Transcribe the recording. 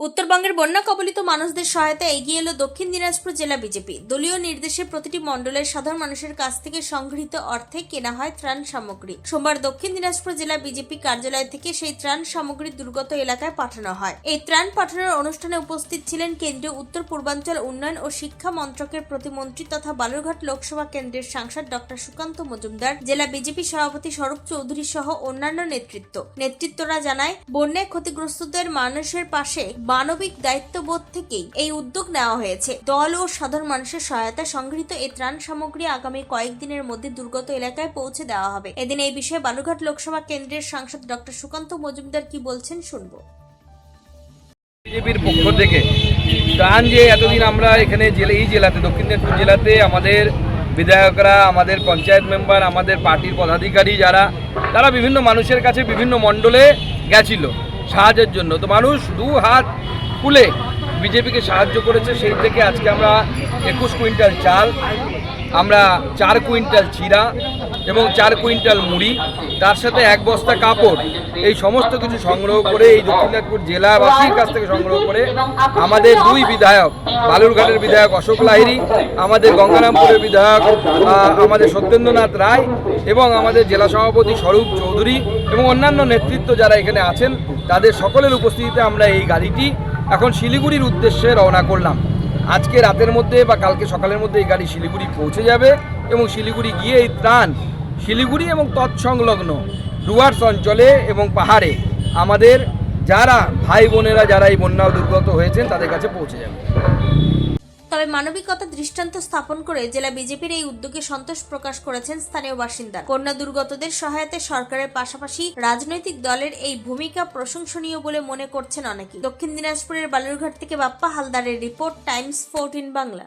উত্তরবঙ্গের বন্যা কবলিত মানুষদের সহায়তা এগিয়ে এলো দক্ষিণ দিনাজপুর জেলা বিজেপি। দলীয় নির্দেশে প্রতিটি মণ্ডলের সাধারণ মানুষের কাছ থেকে সংগৃহীত অর্থে কেনা হয় ত্রাণ সামগ্রী। সোমবার দক্ষিণ দিনাজপুর জেলা বিজেপি কার্যালয় থেকে সেই ত্রাণ সামগ্রী দুর্গত এলাকায় পাঠানো হয়। এই ত্রাণ পাঠানোর অনুষ্ঠানে উপস্থিত ছিলেন কেন্দ্রীয় উত্তর পূর্বাঞ্চল উন্নয়ন ও শিক্ষা মন্ত্রকের প্রতিমন্ত্রী তথা বালুরঘাট লোকসভা কেন্দ্রের সাংসদ ডক্টর সুকান্ত মজুমদার, জেলা বিজেপি সভাপতি স্বরূপ চৌধুরী সহ অন্যান্য নেতৃত্ব। নেতৃত্বরা জানায়, বন্যায় ক্ষতিগ্রস্তদের মানুষের পাশে মানবিক দায়িত্ববোধ থেকেই এই উদ্যোগ নেওয়া হয়েছে। দল ও সাধারণ মানুষের সহায়তা সংগৃহীত এই ত্রাণ সামগ্রী আগামী কয়েকদিনের মধ্যে দুর্গত এলাকায় পৌঁছে দেওয়া হবে। এদিন এই বিষয়ে বালুরঘাট লোকসভা কেন্দ্রের সাংসদ ডক্টর সুকান্ত মজুমদার কি বলছেন শুনব। বিজেপির পক্ষ থেকে ত্রাণ যে এতদিন আমরা এখানে জেলা, এই জেলাতে, দক্ষিণ দিনাজপুর জেলাতে আমাদের বিধায়করা, আমাদের পঞ্চায়েত মেম্বার, আমাদের পার্টির পদাধিকারী যারা, তারা বিভিন্ন মানুষের কাছে বিভিন্ন মণ্ডলে গেছিল। সাহায্যের জন্য। তো মানুষ দু হাত খুলে বিজেপিকে সাহায্য করেছে, সেই থেকে আজকে আমরা একুশ কুইন্টাল চাল, আমরা চার কুইন্টাল চিরা এবং চার কুইন্টাল মুড়ি, তার সাথে এক বস্তা কাপড়, এই সমস্ত কিছু সংগ্রহ করে এই দক্ষিণ দিনাজপুর জেলাবাসীর কাছ থেকে সংগ্রহ করে আমাদের দুই বিধায়ক, বালুরঘাটের বিধায়ক অশোক লাহিরি আমাদের গঙ্গারামপুরের বিধায়ক আমাদের সত্যেন্দ্রনাথ রায় এবং আমাদের জেলা সভাপতি স্বরূপ চৌধুরী এবং অন্যান্য নেতৃত্ব যারা এখানে আছেন তাদের সকলের উপস্থিতিতে আমরা এই গাড়িটি এখন শিলিগুড়ির উদ্দেশ্যে রওনা করলাম। আজকে রাতের মধ্যে বা কালকে সকালের মধ্যে এই গাড়ি শিলিগুড়ি পৌঁছে যাবে এবং শিলিগুড়ি গিয়ে এই ত্রাণ শিলিগুড়ি এবং তৎসংলগ্ন ডুয়ার্স অঞ্চলে এবং পাহাড়ে আমাদের যারা ভাই বোনেরা, যারা এই বন্যা দুর্গত হয়েছেন, তাদের কাছে পৌঁছে যাবে। তবে মানবিকতা দৃষ্টান্ত স্থাপন করে জেলা বিজেপির এই উদ্যোগে সন্তোষ প্রকাশ করেছেন স্থানীয় বাসিন্দা। কন্যা দুর্গতদের সহায়তায় সরকারের পাশাপাশি রাজনৈতিক দলের এই ভূমিকা প্রশংসনীয় বলে মনে করছেন অনেকে দক্ষিণ দিনাজপুরের বালুরঘাট থেকে বাপ্পা হালদারের রিপোর্ট, টাইমস, ফোরটিন বাংলা।